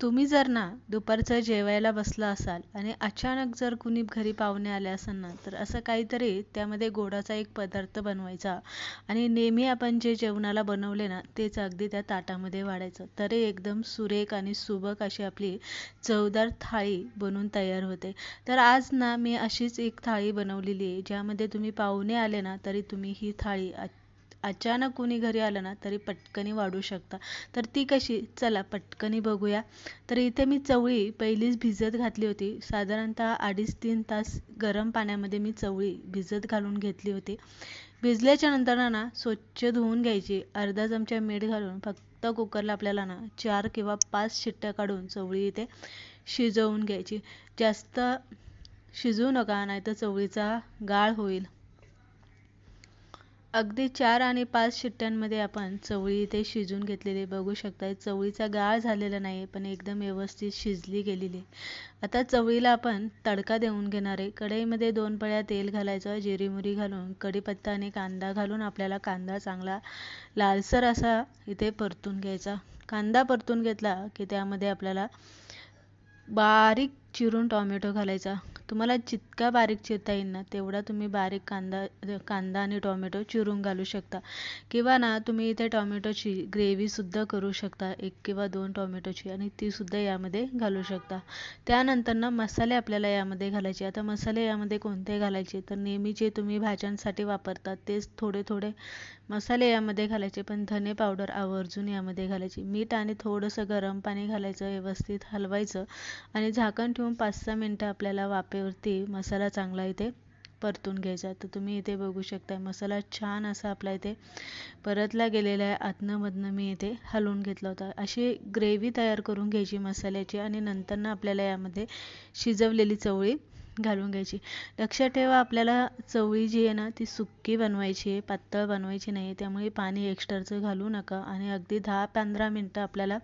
तुम्ही जर ना दुपारचं जेवायला बसला असाल आणि अचानक जर कुणी घरी पाहुणे आले असाल ना तर असं काहीतरी त्यामध्ये गोडाचा एक पदार्थ बनवायचा आणि नेहमी आपण जे जेवणाला बनवले ना तेच अगदी त्या ताटामध्ये वाढायचं. तरी एकदम सुरेख आणि सुबक अशी आपली चवदार थाळी बनून तयार होते. तर आज ना मी अशीच एक थाळी बनवलेली आहे ज्यामध्ये तुम्ही पाहुणे आले ना तरी तुम्ही ही थाळी अचानक कुणी घरी आलं ना तरी पटकनी वाढू शकता. तर ती कशी? चला पटकनी बघूया. तर इथे मी चवळी पहिलीच भिजत घातली होती. साधारणतः अडीच तीन तास गरम पाण्यामध्ये मी चवळी भिजत घालून घेतली होती. भिजल्याच्या नंतर ना स्वच्छ धुवून घ्यायची. अर्धा चमचा मीठ घालून फक्त कुकरला आपल्याला ना चार किंवा पाच शिट्ट्या काढून चवळी इथे शिजवून घ्यायची. जास्त शिजवू नका नाहीतर चवळीचा गाळ होईल. अगदी चार आणि पाच शिट्ट्यांमध्ये आपण चवळी इथे शिजून घेतलेली बघू शकताय चवळीचा गाळ झालेला नाही पण एकदम व्यवस्थित शिजली गेलेली आता चवळीला आपण तडका देऊन घेणार आहे. कढईमध्ये दोन पळ्या तेल घालायचं जिरी मुरी घालून कढीपत्ता आणि कांदा घालून आपल्याला कांदा चांगला लालसर असा इथे परतून घ्यायचा. कांदा परतून घेतला की त्यामध्ये आपल्याला बारीक चिरून टॉमॅटो घालायचा. तुम्हाला जितका बारीक चिरता येईल ना तेवढा तुम्ही बारीक कांदा कांदा आणि टॉमॅटो चिरून घालू शकता. किंवा ना तुम्ही इथे टॉमॅटोची ग्रेव्हीसुद्धा करू शकता एक किंवा दोन टॉमॅटोची आणि तीसुद्धा यामध्ये घालू शकता. त्यानंतर ना मसाले आपल्याला यामध्ये घालायचे. आता मसाले यामध्ये कोणते घालायचे? तर नेहमी जे तुम्ही भाज्यांसाठी वापरता तेच थोडे थोडे मसाले यामध्ये घालायचे. पण धने पावडर आवर्जून यामध्ये घालायची. मीठ आणि थोडंसं गरम पाणी घालायचं व्यवस्थित हलवायचं. आणि झाकण ठेवून पाच सहा मिनटं आपल्याला वाफेवरती मसाला चांगला इथे परतून घ्यायचा. तर तुम्ही इथे बघू शकता मसाला छान असा आपला इथे परतला गेलेला आहे. आतनंमधनं मी इथे हलवून घेतला होता. अशी ग्रेव्ही तयार करून घ्यायची मसाल्याची आणि नंतरनं आपल्याला यामध्ये शिजवलेली चवळी घालून घ्यायची. लक्षात ठेवा आपल्याला चवळी जी आहे ना ती सुक्की बनवायची आहे पातळ बनवायची नाही त्यामुळे पाणी एक्स्ट्राचं घालू नका आणि अगदी दहा पंधरा मिनटं आपल्याला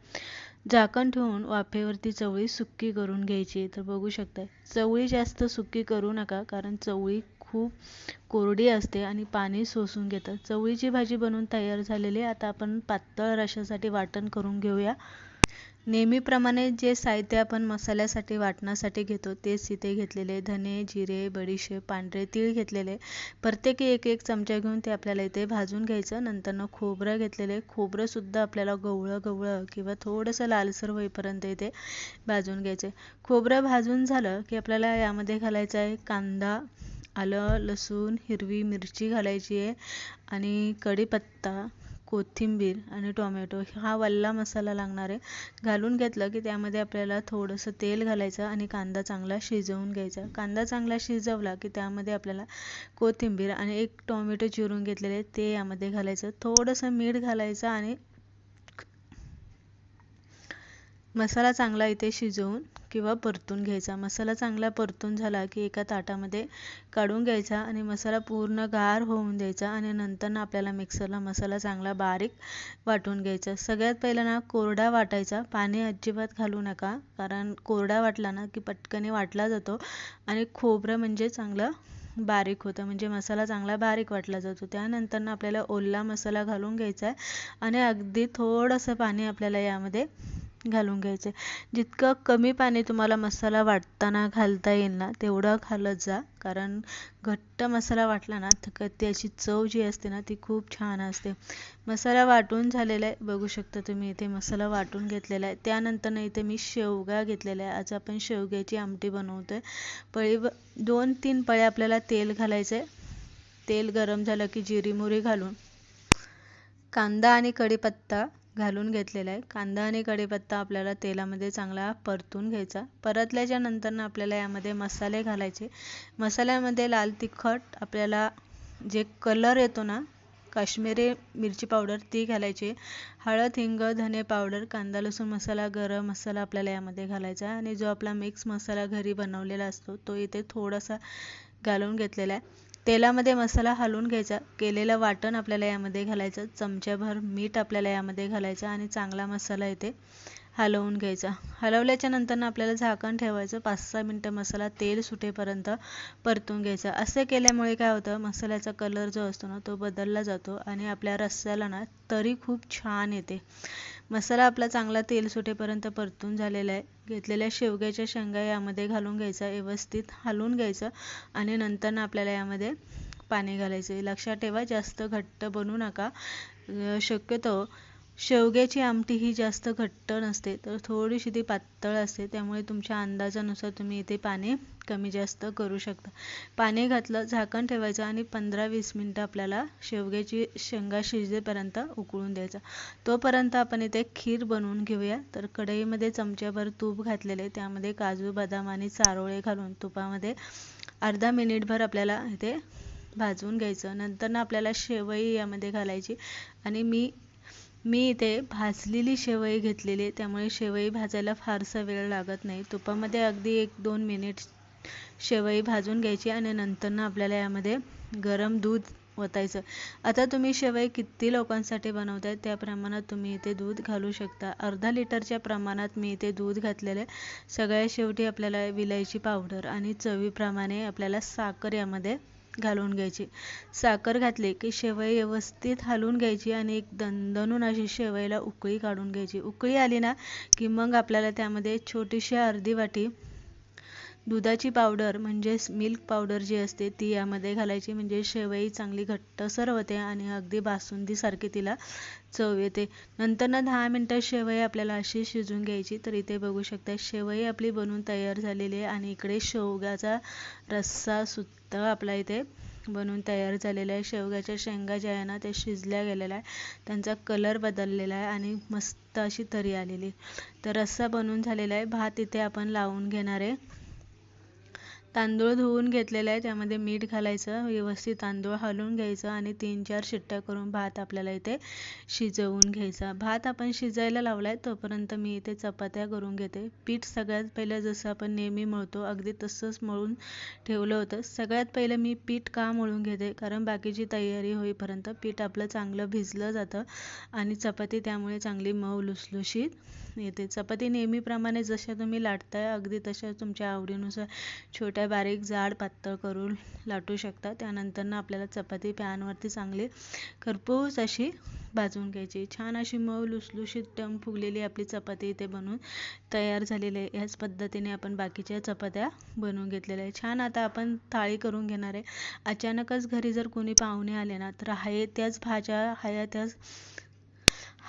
झाकण ठेवून वाफेवरती चवळी सुक्की करून घ्यायची. तर बघू शकता चवळी जास्त सुक्की करू नका कारण चवळी खूप कोरडी असते आणि पाणी शोषून घेतात चवळीची भाजी बनवून तयार झालेली आता आपण पातळ रशासाठी वाटण करून घेऊया. नेहमीप्रमाणे जे साहित्य आपण मसाल्यासाठी वाटण्यासाठी घेतो तेच इथे घेतलेले. धने जिरे बडीशेप पांढरे तीळ घेतलेले. प्रत्येकी एक एक चमचा घेऊन ते आपल्याला इथे भाजून घ्यायचं. नंतरनं खोबरं घेतलेले. खोबरंसुद्धा आपल्याला गवळं गवळं किंवा थोडंसं लालसर होईपर्यंत इथे भाजून घ्यायचे. खोबरं भाजून झालं की आपल्याला यामध्ये घालायचं आहे कांदा आलं लसूण हिरवी मिरची घालायची आहे आणि कढीपत्ता कोथिंबीर आणि टोमॅटो हा वल्ला मसाला लागणार आहे घालून घेतलं की त्यामध्ये आपल्याला थोडंसं तेल घालायचं आणि कांदा चांगला शिजवून घ्यायचा. कांदा चांगला शिजवला की त्यामध्ये आपल्याला कोथिंबीर आणि एक टोमॅटो चिरून घेतलेले ते यामध्ये घालायचं. थोडंसं मीठ घालायचं आणि मसाला चांगला इथे शिजवून किंवा परतून घ्यायचा. मसाला चांगला परतून झाला की एका ताटामध्ये काढून घ्यायचा आणि मसाला पूर्ण गार होऊन द्यायचा आणि नंतर आपल्याला मिक्सरला मसाला चांगला बारीक वाटून घ्यायचा. सगळ्यात पहिला ना कोरडा वाटायचा. पाणी अजिबात घालू नका कारण कोरडा वाटला ना की पटकने वाटला जातो आणि खोबरं म्हणजे चांगलं बारीक होतं. म्हणजे मसाला चांगला बारीक वाटला जातो. त्यानंतर आपल्याला ओला मसाला घालून घ्यायचा आहे आणि अगदी थोडंसं पाणी आपल्याला यामध्ये घालून घ्यायचे. जितकं कमी पाणी तुम्हाला मसाला वाटताना घालता येईल ना तेवढं घालत जा. कारण घट्ट मसाला वाटला ना तर त्याची चव जी असते ना ती खूप छान असते. मसाला वाटून झालेला आहे बघू शकता तुम्ही इथे मसाला वाटून घेतलेला आहे. त्यानंतर इथे मी शेवगा घेतलेला आहे. आज आपण शेवग्याची आमटी बनवतोय. पळी दोन तीन पळे आपल्याला तेल घालायचं आहे तेल गरम झालं की जिरीमुरी घालून. कांदा आणि कढीपत्ता घालून घेतलेला आहे. कांदा आणि कढीपत्ता आपल्याला तेलामध्ये चांगला परतून घ्यायचा. परतल्याच्या नंतर आपल्याला यामध्ये मसाले घालायचे. मसाल्यामध्ये लाल तिखट आपल्याला जे कलर येतो ना काश्मीरी मिरची पावडर ती घालायची. हळद हिंग धने पावडर कांदा लसूण मसाला गरम मसाला आपल्याला यामध्ये घालायचा. आहे आणि जो आपला मिक्स मसाला घरी बनवलेला असतो तो इथे थोडासा घालून घेतलेला आहे. तेलामध्ये मसाला हलवून घ्यायचा. केलेलं वाटण आपल्याला यामध्ये घालायचं. चमच्याभर मीठ आपल्याला यामध्ये घालायचं आणि चांगला मसाला इथे हलवून घ्यायचा. हलवल्याच्या नंतर आपल्याला झाकण ठेवायचं. पाच सहा मिनटं मसाला तेल सुटेपर्यंत परतून घ्यायचा. असं केल्यामुळे काय होतं? मसाल्याचा कलर जो असतो ना तो बदलला जातो आणि आपल्या रस्स्याला ना तरी खूप छान येते. मसाला आपला चांगला तेल सुटेपर्यंत परतून झालेला आहे. घेतलेल्या शेवग्याच्या शेंगा यामध्ये घालून घ्यायचा व्यवस्थित हलवून घ्यायचं आणि नंतर आपल्याला यामध्ये पाणी घालायचे लक्षात ठेवा जास्त घट्ट बनवू नका. शक्यतो शेवग्याची आमटी ही जास्त घट्ट नसते तर थोडीशी ती पातळ असते त्यामुळे तुमच्या अंदाजानुसार तुम्ही इथे पाणी कमी जास्त करू शकता. पाणी घातलं झाकण ठेवायचं आणि पंधरा वीस मिनटं आपल्याला शेवग्याची शेंगा शिजेपर्यंत उकळून द्यायचा. तोपर्यंत आपण इथे खीर बनवून घेऊया. तर कढईमध्ये चमच्याभर तूप घातलेले त्यामध्ये काजू बदाम आणि चारोळे घालून तुपामध्ये अर्धा मिनिटभर आपल्याला इथे भाजून घ्यायचं. नंतर ना आपल्याला शेवई यामध्ये घालायची आणि मी मी इथे भाजलेली शेवई घेतलेली आहे. त्यामुळे शेवई भाजायला फारसा वेळ लागत नाही. तुपामध्ये अगदी एक दोन मिनिट शेवई भाजून घ्यायची आणि नंतर आपल्याला यामध्ये गरम दूध ओतायचं. आता तुम्ही शेवई किती लोकांसाठी बनवताय त्या प्रमाणात तुम्ही इथे दूध घालू शकता. अर्धा लिटरच्या प्रमाणात मी इथे दूध घातलेलं आहे. सगळ्या शेवटी आपल्याला विलायची पावडर आणि चवीप्रमाणे आपल्याला साखर यामध्ये घालून घ्यायची. साखर घातली की शेवई व्यवस्थित हलवून घ्यायची आणि एक दणदणून अशी शेवईला उकळी काढून घ्यायची. उकळी आली ना की मग आपल्याला त्यामध्ये छोटीशी अर्धी वाटी दुधाची पावडर म्हणजेच मिल्क पावडर जी असते ती यामध्ये घालायची. म्हणजे शेवई चांगली घट्टसर होते आणि अगदी बासुंदीसारखी तिला चव येते. नंतर ना दहा मिनटं शेवई आपल्याला अशी शिजून घ्यायची. तर इथे बघू शकता शेवई आपली बनवून तयार झालेली आहे आणि इकडे शेवगाचा रस्सा सुद्धा आपला इथे बनवून तयार झालेला आहे. शेवग्याच्या शेंगा ज्या आहे ना त्या शिजल्या गेलेल्या आहे. त्यांचा कलर बदललेला आहे आणि मस्त अशी तरी आलेली तर रस्सा बनवून झालेला आहे. भात इथे आपण लावून घेणार आहे. तांदूळ धुवून घेतलेला आहे. त्यामध्ये मीठ घालायचं व्यवस्थित तांदूळ हलवून घ्यायचं आणि तीन चार शिट्ट्या करून भात आपल्याला इथे शिजवून घ्यायचा. भात आपण शिजायला लावला आहे तोपर्यंत मी इथे चपात्या करून घेते. पीठ सगळ्यात पहिलं जसं आपण नेहमी मळतो अगदी तसंच मळून ठेवलं होतं. सगळ्यात पहिलं मी पीठ का मळून घेते? कारण बाकीची तयारी होईपर्यंत पीठ आपलं चांगलं भिजलं जातं आणि चपाती त्यामुळे चांगली मऊ लुसलुशीत येते. चपाती नेहमीप्रमाणे जशा तुम्ही लाटताय अगदी तशा तुमच्या आवडीनुसार छोट्या बारीक जाड पातळ करून लाटू शकता. त्यानंतर आपल्याला चपाती पॅनवरती चांगली खरपूस अशी भाजून घ्यायची. छान अशी मऊ लुसलुशीत टम फुगलेली आपली चपाती इथे बनवून तयार झालेली आहे. ह्याच पद्धतीने आपण बाकीच्या चपात्या बनवून घेतलेल्या आहे छान आता आपण थाळी करून घेणार आहे. अचानकच घरी जर कोणी पाहुणे आले ना तर आहे त्याच भाज्या हया त्याच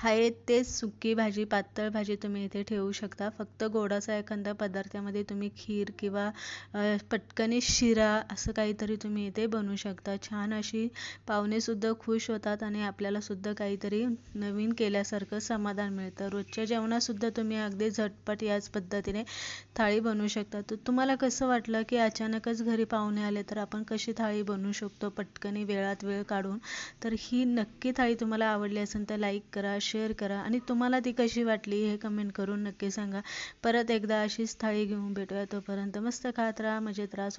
आहे तेच सुकी भाजी पातळ भाजी तुम्ही इथे ठेवू शकता. फक्त गोडाचा एखादा पदार्थामध्ये तुम्ही खीर किंवा पटकनी शिरा असं काहीतरी तुम्ही इथे बनवू शकता. छान अशी पाहुणेसुद्धा खुश होतात आणि आपल्यालासुद्धा काहीतरी नवीन केल्यासारखं समाधान मिळतं. रोजच्या जेवणातसुद्धा तुम्ही अगदी झटपट याच पद्धतीने थाळी बनवू शकता. तर तुम्हाला कसं वाटलं की अचानकच घरी पाहुणे आले तर आपण कशी थाळी बनवू शकतो? पटकनी वेळात वेळ काढून. तर ही नक्की थाळी तुम्हाला आवडली असेल तर लाईक करा शेअर करा. आणि तुम्हाला ती कशी वाटली हे कमेंट करून नक्की सांगा. परत एकदा अशीच थाळी घेऊन भेटूया तोपर्यंत मस्त खात राहा मजेत राहा.